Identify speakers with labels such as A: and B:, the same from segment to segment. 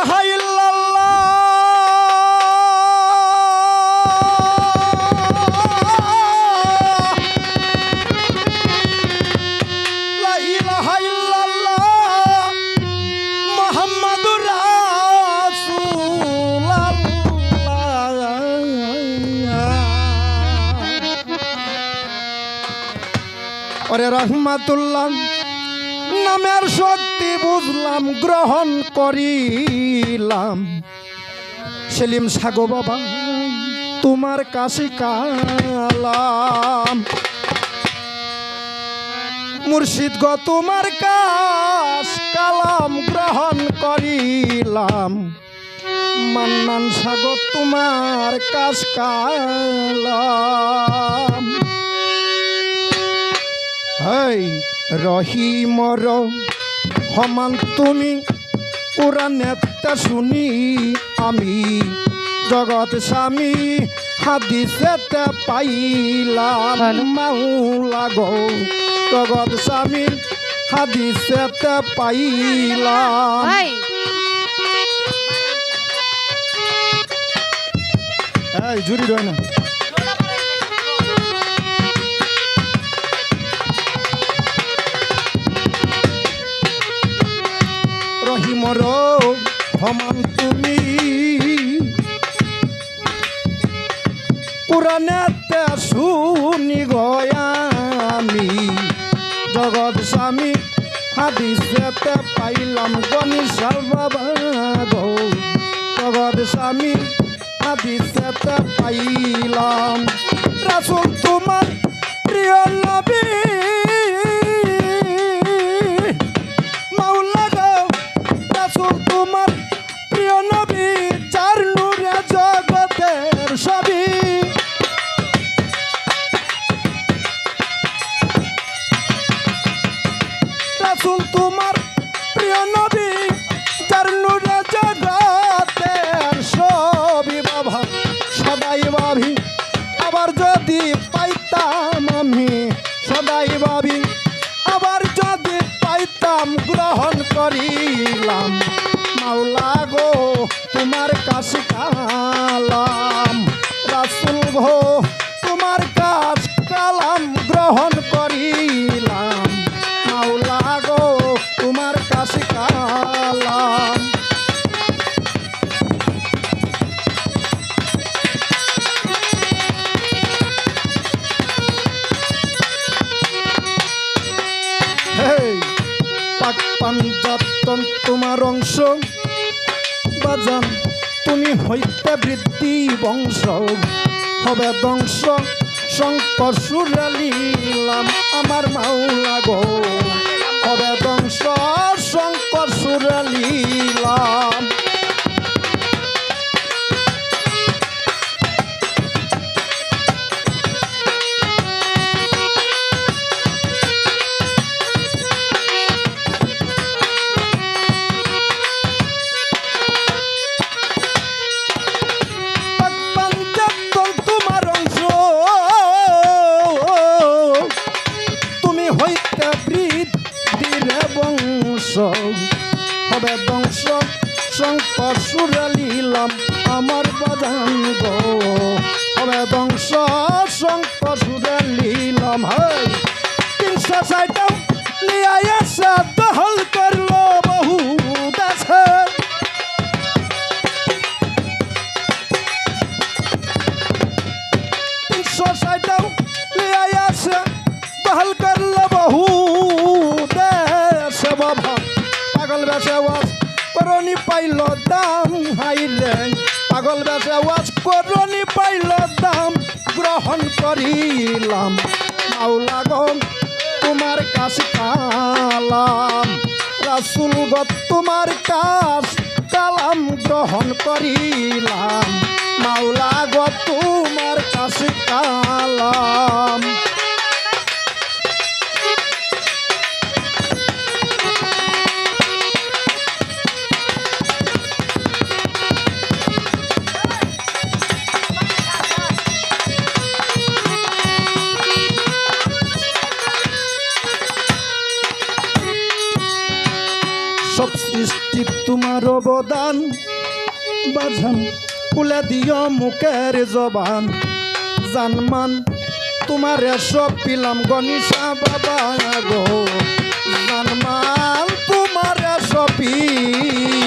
A: ইলাহা ওরে রহমাতুল্লাহ নামের শক্তি বুঝলাম গ্রহণ করিলাম। সেলিম, সাগো বাবা, তোমার কাছে কালাম। মুর্শিদ গ, তোমার কাশ কালাম গ্রহণ করিলাম। মান্নান সাগর তোমার কাশ কালাম। রহিমর সমান তুমি কোরআনেতে শুনি। আমি জগৎ স্বামী হাদিসেতে পাইলাম। মাওলা গো জগৎ স্বামী হাদিসেতে পাইলাম। এই জুরি রয় না। সমান তুমি। কোরআনেতে শুনি গয়ামি জগৎ স্বামী হাদিসেতে পাইলাম গণিশাল বাবা গো। জগৎ স্বামী হাদিসেতে পাইলাম। রাসুল তোমার প্রিয় নবী। করিলাম। মাওলা গো, তোমার কাছে কালাম। রাসুল গো, তোমার কাছ কালাম গ্রহণ করিলাম। মাওলা গো, তোমার কাছে কালাম। পাক পাঞ্জাতন তোমার অংশ। বাজান, তুমি হইতে বৃদ্ধি বংশ। হবে বংশ শঙ্কর সুরালিলাম আমার মাওলা গো। হবে বংশ শঙ্কর সুরালিলাম বংশ শঙ্কর সুরালিলাম হাই। তিনশো আসা দহল করল বহু দেশে। তিনশো আসা দহল করল বহু দেশে, বাবা। পাগল বেশে ওয়াজ করনি পাইল দাম হাই রে। পাগল বেশে ওয়াজ করনি পাইল করিলাম। মাওলা গো তোমার কাছে কালাম। রাসুল গত তোমার কাছ কালাম গ্রহণ করিলাম। মাওলা গ তোমার কাছে কালাম। তোমার অবদান বাজান ফুলে দিও মুখের জবান। জানমান তোমার সব পিলাম গনিশা বাবা গো। জানমান তোমার সব পিলাম।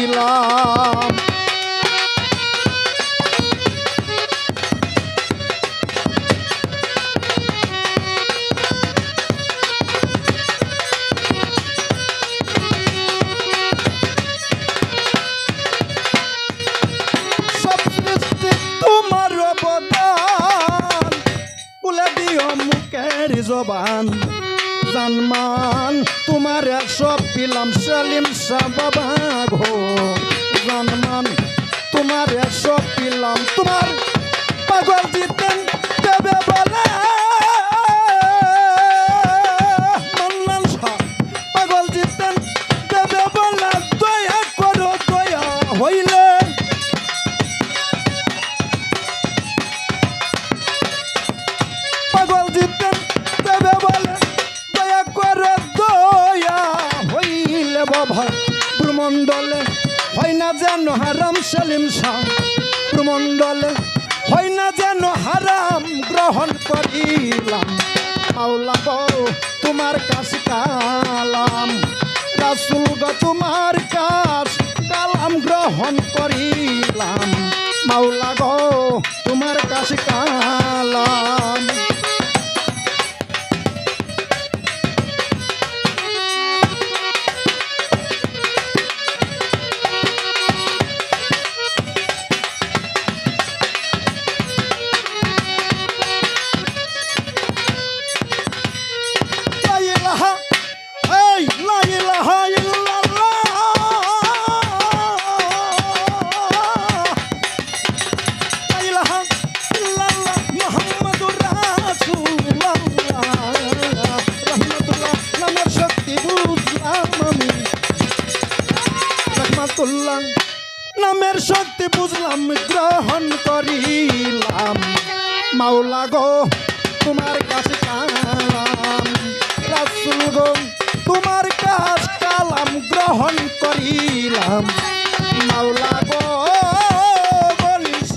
A: জবান জানমান তোমার সব পিলাম সালিম সাবাবা ঘো জানমান তোমার সব যেন হারাম সেলিম শাহ। ভ্রমণ্ডলে হয় না যেন হারাম গ্রহণ করিলাম। মাওলা তোমার কাছ কালাম। রাসুল তোমার কাছ কালাম গ্রহণ করিলাম। মাওলা গো, তোমার কাছ কালাম। রহমাতুল্লাহ নামের শক্তি বুঝলাম, গ্রহণ করিলাম। মাওলা গো, তোমার কাছে কালাম। রাসুল গো, তোমার কাছ কালাম, গ্রহণ করিলাম। মাওলা গো বলিস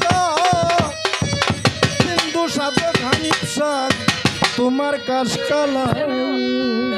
A: তোমার কাছ কালাম।